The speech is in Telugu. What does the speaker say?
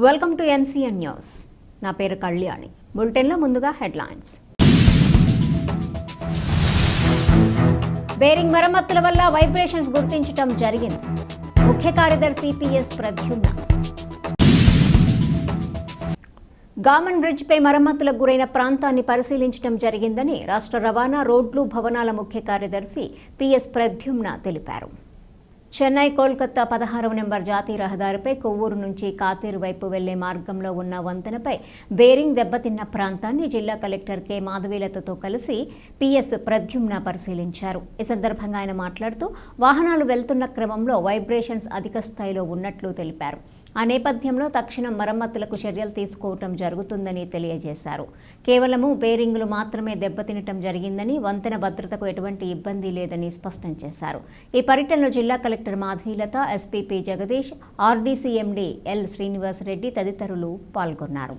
వెల్కమ్ టు ఎన్సీఎన్ న్యూస్ నా పేరు కళ్యాణి. బులెటిన్లో ముందుగా హెడ్లైన్స్ బేరింగ్ మరమ్మతుల వల్ల వైబ్రేషన్స్ గుర్తించటం జరిగింది. ముఖ్య కార్యదర్శి పిఎస్ ప్రద్యుమ్న. గామన్ బ్రిడ్జ్పై మరమ్మతులకు గురైన ప్రాంతాన్ని పరిశీలించడం జరిగిందని రాష్ట్ర రవాణా రోడ్లు భవనాల ముఖ్య కార్యదర్శి పిఎస్ ప్రద్యుమ్న తెలిపారు. చెన్నై కోల్కతా పదహారవ నెంబర్ జాతీయ రహదారిపై కొవ్వూరు నుంచి కాతేరు వైపు వెళ్ళే మార్గంలో ఉన్న వంతెనపై బేరింగ్ దెబ్బతిన్న ప్రాంతాన్ని జిల్లా కలెక్టర్ కె. మాధవీలతతో కలిసి పిఎస్ ప్రద్యుమ్న పరిశీలించారు. ఈ సందర్భంగా ఆయన మాట్లాడుతూ వాహనాలు వెళ్తున్న క్రమంలో వైబ్రేషన్స్ అధిక స్థాయిలో ఉన్నట్లు తెలిపారు. ఆ నేపథ్యంలో తక్షణం మరమ్మతులకు చర్యలు తీసుకోవటం జరుగుతుందని తెలియజేశారు. కేవలము బేరింగులు మాత్రమే దెబ్బతినటం జరిగిందని వంతెన భద్రతకు ఎటువంటి ఇబ్బంది లేదని స్పష్టం చేశారు. ఈ పర్యటనలో జిల్లా collector Madhavilatha SP Jagadish RDC MD L Srinivas Reddy తదితరులు పాల్గొన్నారు.